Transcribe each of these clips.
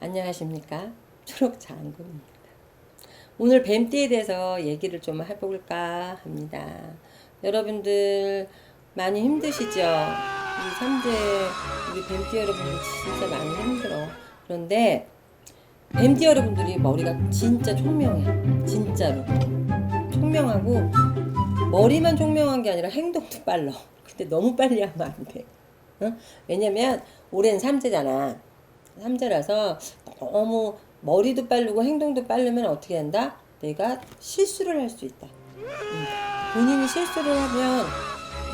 안녕하십니까 초록장군입니다. 오늘 뱀띠에 대해서 얘기를 좀 해볼까 합니다. 여러분들 많이 힘드시죠? 우리 삼재 우리 뱀띠 여러분들 진짜 많이 힘들어. 그런데 뱀띠 여러분들이 머리가 진짜 총명해. 진짜로 총명하고 머리만 총명한 게 아니라 행동도 빨라. 근데 너무 빨리 하면 안 돼. 어? 왜냐면 올해는 삼재잖아. 삼재라서 너무 머리도 빠르고 행동도 빠르면 어떻게 한다? 내가 실수를 할 수 있다. 음. 본인이 실수를 하면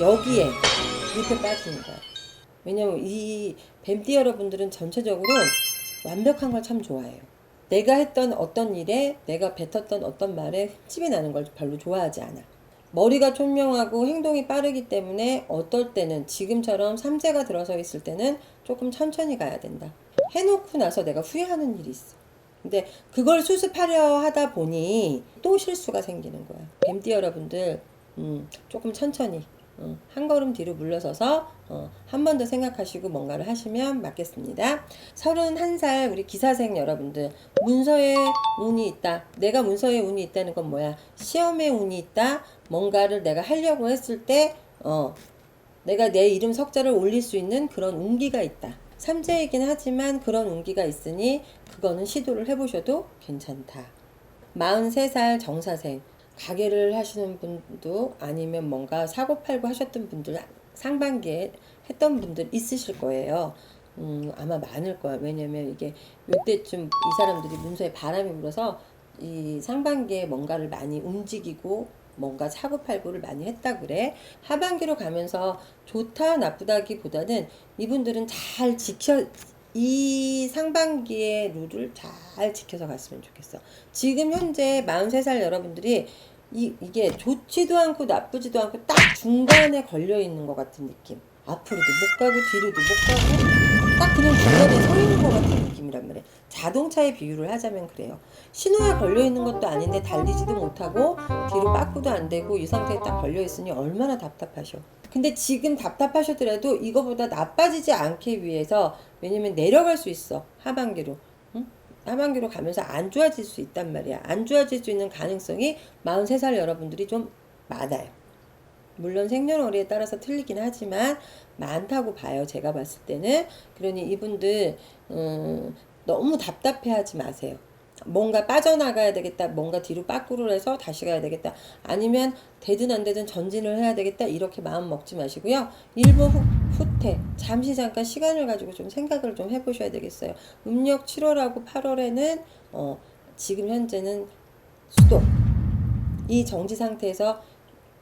여기에 밑에 빠지는 거야. 왜냐면 이 뱀띠 여러분들은 전체적으로 완벽한 걸 참 좋아해요. 내가 했던 어떤 일에 내가 뱉었던 어떤 말에 흠집이 나는 걸 별로 좋아하지 않아. 머리가 총명하고 행동이 빠르기 때문에 어떨 때는 지금처럼 삼재가 들어서 있을 때는 조금 천천히 가야 된다. 해놓고 나서 내가 후회하는 일이 있어. 근데 그걸 수습하려 하다 보니 또 실수가 생기는 거야. 뱀띠 여러분들, 음, 조금 천천히, 어, 한 걸음 뒤로 물러서서 어, 한 번 더 생각하시고 뭔가를 하시면 맞겠습니다. 31살 우리 기사생 여러분들, 문서에 운이 있다. 내가 문서에 운이 있다는 건 뭐야? 시험에 운이 있다. 뭔가를 내가 하려고 했을 때, 어, 내가 내 이름 석자를 올릴 수 있는 그런 운기가 있다. 삼재이긴 하지만 그런 운기가 있으니 그거는 시도를 해보셔도 괜찮다. 43살 정사생 가게를 하시는 분도 아니면 뭔가 사고 팔고 하셨던 분들 상반기에 했던 분들 있으실 거예요. 음, 아마 많을 거야. 왜냐면 이게 이때쯤 이 사람들이 문서에 바람이 불어서 이 상반기에 뭔가를 많이 움직이고 뭔가 사고 팔고를 많이 했다 그래. 하반기로 가면서 좋다 나쁘다기보다는 이분들은 잘 지켜 이 상반기의 룰을 잘 지켜서 갔으면 좋겠어. 지금 현재 43살 여러분들이 이, 이게 좋지도 않고 나쁘지도 않고 딱 중간에 걸려 있는 것 같은 느낌. 앞으로도 못 가고 뒤로도 못 가고 딱 그냥 중간에 서 있는 것 같은 느낌이란 말이야. 자동차의 비유를 하자면 그래요. 신호에 걸려 있는 것도 아닌데 달리지도 못하고 뒤로 빠꾸도 안 되고 이 상태에 딱 걸려 있으니 얼마나 답답하셔. 근데 지금 답답하셔더라도 이거보다 나빠지지 않기 위해서 왜냐면 내려갈 수 있어 하반기로. 응? 하반기로 가면서 안 좋아질 수 있단 말이야. 안 좋아질 수 있는 가능성이 43살 여러분들이 좀 많아요. 물론 생년월일에 따라서 틀리긴 하지만 많다고 봐요. 제가 봤을 때는. 그러니 이분들 음, 너무 답답해하지 마세요. 뭔가 빠져나가야 되겠다. 뭔가 뒤로 빠꾸를 해서 다시 가야 되겠다. 아니면 되든 안 되든 전진을 해야 되겠다. 이렇게 마음 먹지 마시고요. 일부 후, 후퇴, 잠시 잠깐 시간을 가지고 좀 생각을 좀 해보셔야 되겠어요. 음력 7월하고 8월에는 어, 지금 현재는 수도 이 정지 상태에서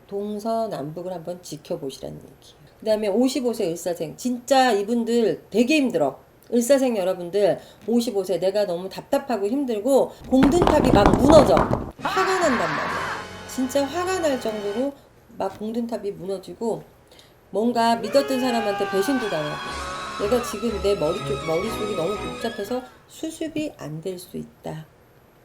동서남북을 한번 지켜보시라는 얘기예요. 그 다음에 55세 을사생. 진짜 이분들 되게 힘들어. 을사생 여러분들 55세 내가 너무 답답하고 힘들고 공든탑이 막 무너져. 화가 난단 말이야. 진짜 화가 날 정도로 막 공든탑이 무너지고 뭔가 믿었던 사람한테 배신도 당하고 내가 지금 내 머리 쪽, 머릿속이 너무 복잡해서 수습이 안 될 수 있다.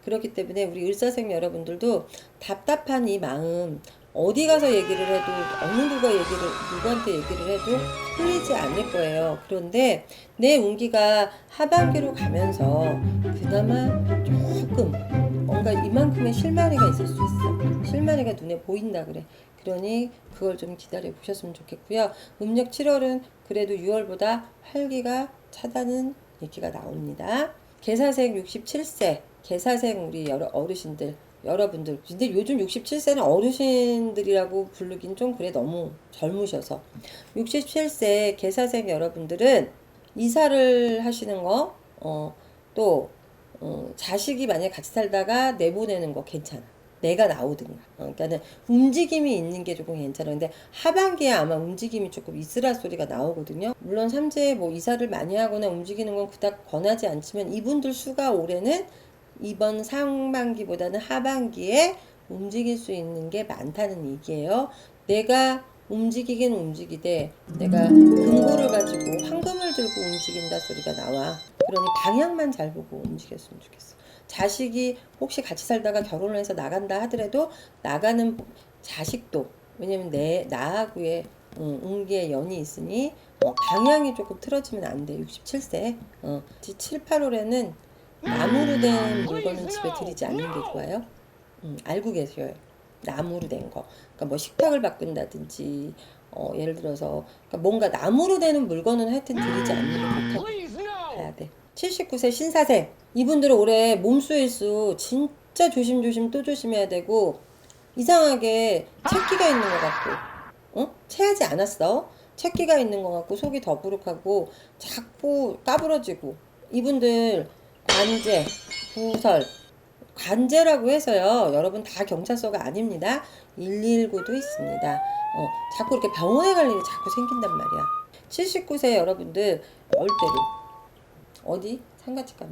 그렇기 때문에 우리 을사생 여러분들도 답답한 이 마음 어디 가서 얘기를 해도 어느 누가 얘기를 누구한테 얘기를 해도 풀리지 않을 거예요. 그런데 내 운기가 하반기로 가면서 그나마 조금 뭔가 이만큼의 실마리가 있을 수 있어. 실마리가 눈에 보인다 그래. 그러니 그걸 좀 기다려 보셨으면 좋겠고요. 음력 7월은 그래도 6월보다 활기가 차다는 얘기가 나옵니다. 개사생 67세, 개사생 우리 여러 어르신들 여러분들. 근데 요즘 67세는 어르신들이라고 부르긴 좀 그래 너무 젊으셔서. 67세 개사생 여러분들은 이사를 하시는 거 어, 또 어, 자식이 만약에 같이 살다가 내보내는 거 괜찮아. 내가 나오든가. 어, 그러니까는 움직임이 있는 게 조금 괜찮아. 근데 하반기에 아마 움직임이 조금 있으라 소리가 나오거든요. 물론 삼재에 뭐 이사를 많이 하거나 움직이는 건 그닥 권하지 않지만 이분들 수가 올해는 이번 상반기보다는 하반기에 움직일 수 있는 게 많다는 얘기예요. 내가 움직이긴 움직이되 내가 금고를 가지고 황금을 들고 움직인다 소리가 나와. 그러니 방향만 잘 보고 움직였으면 좋겠어. 자식이 혹시 같이 살다가 결혼을 해서 나간다 하더라도 나가는 자식도 왜냐면 내 나하고의 어, 운기의 연이 있으니 어, 방향이 조금 틀어지면 안 돼. 67세. 어, 7, 8월에는 나무로 된 물건은 집에 들이지 않는 게 좋아요. 음, 알고 계셔요. 나무로 된 거. 그러니까 뭐 식탁을 바꾼다든지 어, 예를 들어서 그러니까 뭔가 나무로 되는 물건은 하여튼 들이지 않는 게 좋다고 봐야 돼. 79세 신사생 이분들은 올해 몸수일수 진짜 조심조심 또 조심해야 되고 이상하게 채기가 있는 것 같고 어? 체하지 않았어 채기가 있는 것 같고 속이 더부룩하고 자꾸 까부러지고 이분들 관제 구설 관제라고 해서요 여러분 다 경찰서가 아닙니다 119도 있습니다 어, 자꾸 이렇게 병원에 갈 일이 자꾸 생긴단 말이야 79세 여러분들 얼때로 어디 상가집 돼.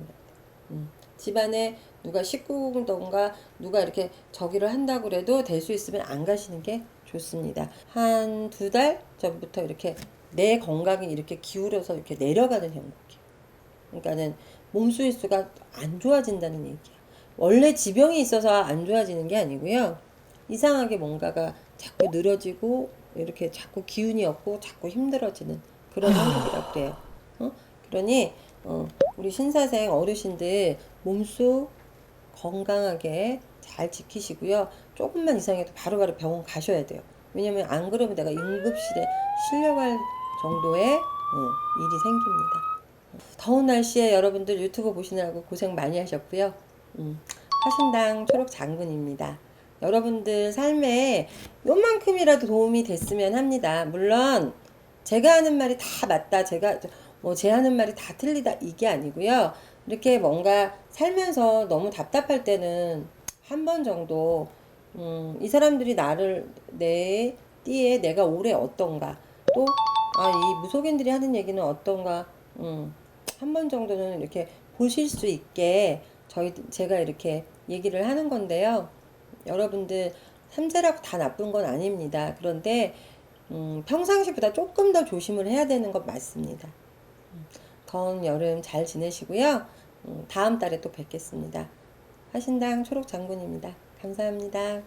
음. 집안에 누가 식구던가 누가 이렇게 저기를 한다고 그래도 될 수 있으면 안 가시는 게 좋습니다. 한 두 달 전부터 이렇게 내 건강이 이렇게 기울어서 이렇게 내려가는 형국이야. 그러니까는 몸수일수가 안 좋아진다는 얘기야. 원래 지병이 있어서 안 좋아지는 게 아니고요. 이상하게 뭔가가 자꾸 늘어지고 이렇게 자꾸 기운이 없고 자꾸 힘들어지는 그런 형국이라고 그래요. 어? 그러니 어, 우리 신사생 어르신들 몸수 건강하게 잘 지키시고요. 조금만 이상해도 바로바로 병원 가셔야 돼요. 왜냐면 안 그러면 내가 응급실에 실려갈 정도의 어, 일이 생깁니다. 더운 날씨에 여러분들 유튜브 보시느라고 고생 많이 하셨고요. 음, 화신당 초록 장군입니다. 여러분들 삶에 요만큼이라도 도움이 됐으면 합니다. 물론 제가 하는 말이 다 맞다. 제가 뭐 제 하는 말이 다 틀리다 이게 아니고요. 이렇게 뭔가 살면서 너무 답답할 때는 한 번 정도 음, 이 사람들이 나를 내 띠에 내가 올해 어떤가 또 아 이 무속인들이 하는 얘기는 어떤가 음, 한 번 정도는 이렇게 보실 수 있게 저희 제가 이렇게 얘기를 하는 건데요. 여러분들 삼재라고 다 나쁜 건 아닙니다. 그런데 음, 평상시보다 조금 더 조심을 해야 되는 건 맞습니다. 음, 더운 여름 잘 지내시고요. 음, 다음 달에 또 뵙겠습니다. 화신당 초록 장군입니다. 감사합니다.